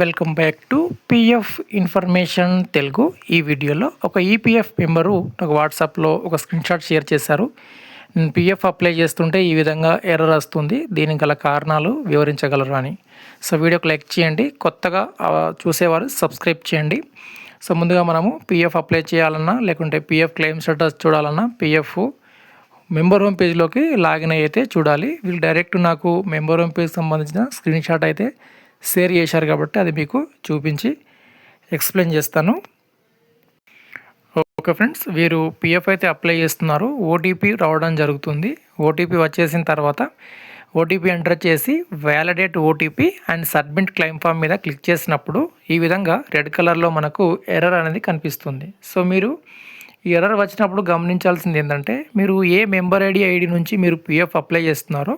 Welcome back to PF information Telugu. ఈ వీడియోలో ఒక ఈపీఎఫ్ మెంబరు నాకు వాట్సాప్లో ఒక స్క్రీన్ షాట్ షేర్ చేశారు. నేను పిఎఫ్ అప్లై చేస్తుంటే ఈ విధంగా ఎర్రర్ వస్తుంది. దీనికి గల కారణాలు వివరించగలరు అని. సో వీడియోకి లైక్ చేయండి. కొత్తగా చూసేవారు సబ్స్క్రైబ్ చేయండి. సో ముందుగా మనము పిఎఫ్ అప్లై చేయాలన్నా లేకుంటే పిఎఫ్ క్లెయిమ్ స్టేటస్ చూడాలన్నా పిఎఫ్ మెంబర్ హోమ్ పేజ్లోకి లాగిన్ అయితే చూడాలి. వీళ్ళు డైరెక్ట్ నాకు మెంబర్ హోమ్ పేజ్ సంబంధించిన స్క్రీన్ షాట్ అయితే షేర్ చేశారు కాబట్టి అది మీకు చూపించి ఎక్స్ప్లెయిన్ చేస్తాను. ఓకే ఫ్రెండ్స్ వీరు పిఎఫ్ అయితే అప్లై చేస్తున్నారు. ఓటీపీ రావడం జరుగుతుంది. ఓటీపీ వచ్చేసిన తర్వాత ఓటీపీ ఎంటర్ చేసి validate OTP and submit claim form మీద క్లిక్ చేసినప్పుడు ఈ విధంగా రెడ్ కలర్లో మనకు ఎర్రర్ అనేది కనిపిస్తుంది. సో మీరు ఈ ఎర్రర్ వచ్చినప్పుడు గమనించాల్సింది ఏంటంటే మీరు ఏ మెంబర్ ఐడి ఐడి నుంచి మీరు పిఎఫ్ అప్లై చేస్తున్నారో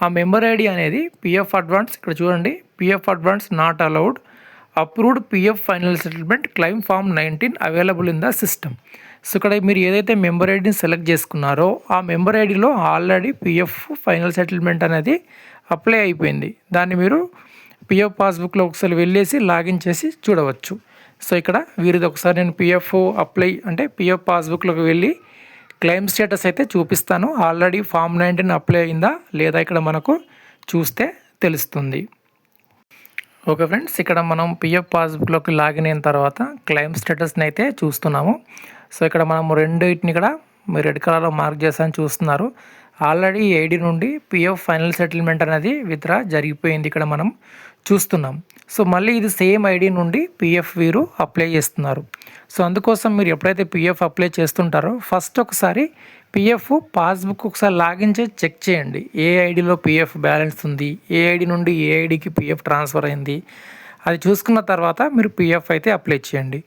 ఆ మెంబర్ ఐడి అనేది పిఎఫ్ అడ్వాన్స్ ఇక్కడ చూడండి PF advance not allowed approved PF final settlement claim form nineteen available in the system so ఇక్కడ మీరు ఏదైతే మెంబర్ ఐడిని సెలెక్ట్ చేసుకున్నారో ఆ మెంబర్ ఐడిలో ఆల్రెడీ పిఎఫ్ ఫైనల్ సెటిల్మెంట్ అనేది అప్లై అయిపోయింది. దాన్ని మీరు పిఎఫ్ పాస్బుక్లో ఒకసారి వెళ్ళేసి లాగిన్ చేసి చూడవచ్చు. సో ఇక్కడ వీరిది ఒకసారి నేను పిఎఫ్ అప్లై అంటే పిఎఫ్ పాస్బుక్లోకి వెళ్ళి క్లెయిమ్ స్టేటస్ అయితే చూపిస్తాను. ఆల్రెడీ ఫామ్ నైన్టీన్ అప్లై అయిందా లేదా ఇక్కడ మనకు చూస్తే తెలుస్తుంది. ఓకే ఫ్రెండ్స్ ఇక్కడ మనం పిఎఫ్ పాస్బుక్లోకి లాగిన్ అయిన తర్వాత క్లెయిమ్ స్టేటస్ని అయితే చూస్తున్నాము. సో ఇక్కడ మనం రెండింటిని కూడా మీరు రెడ్ కలర్లో మార్క్ చేస్తాను చూస్తున్నారు. ఆల్రెడీ ఏడి నుండి పిఎఫ్ ఫైనల్ సెటిల్మెంట్ అనేది విత్డ్రా జరిగిపోయింది ఇక్కడ మనం చూస్తున్నాం. సో మళ్ళీ ఇది సేమ్ ఐడి నుండి పిఎఫ్ వీరు అప్లై చేస్తున్నారు. సో అందుకోసం మీరు ఎప్పుడైతే పిఎఫ్ అప్లై చేస్తుంటారో ఫస్ట్ ఒకసారి పిఎఫ్ పాస్బుక్ ఒకసారి లాగిన్ చేసి చెక్ చేయండి. ఏ ఐడిలో పిఎఫ్ బ్యాలెన్స్ ఉంది ఏ ఐడి నుండి ఏ ఐడికి పిఎఫ్ ట్రాన్స్ఫర్ అయింది అది చూసుకున్న తర్వాత మీరు పిఎఫ్ అయితే అప్లై చేయండి.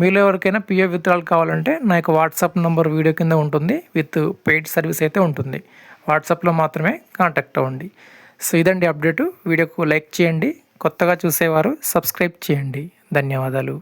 మీలో ఎవరికైనా పిఎఫ్ విత్డ్రాల్ కావాలంటే నా యొక్క వాట్సాప్ నెంబర్ వీడియో కింద ఉంటుంది విత్ పెయిడ్ సర్వీస్ అయితే ఉంటుంది. వాట్సాప్లో మాత్రమే కాంటాక్ట్ అవ్వండి. సో ఇదండి అప్డేటు వీడియోకు లైక్ చేయండి. కొత్తగా చూసేవారు సబ్స్క్రైబ్ చేయండి. ధన్యవాదాలు.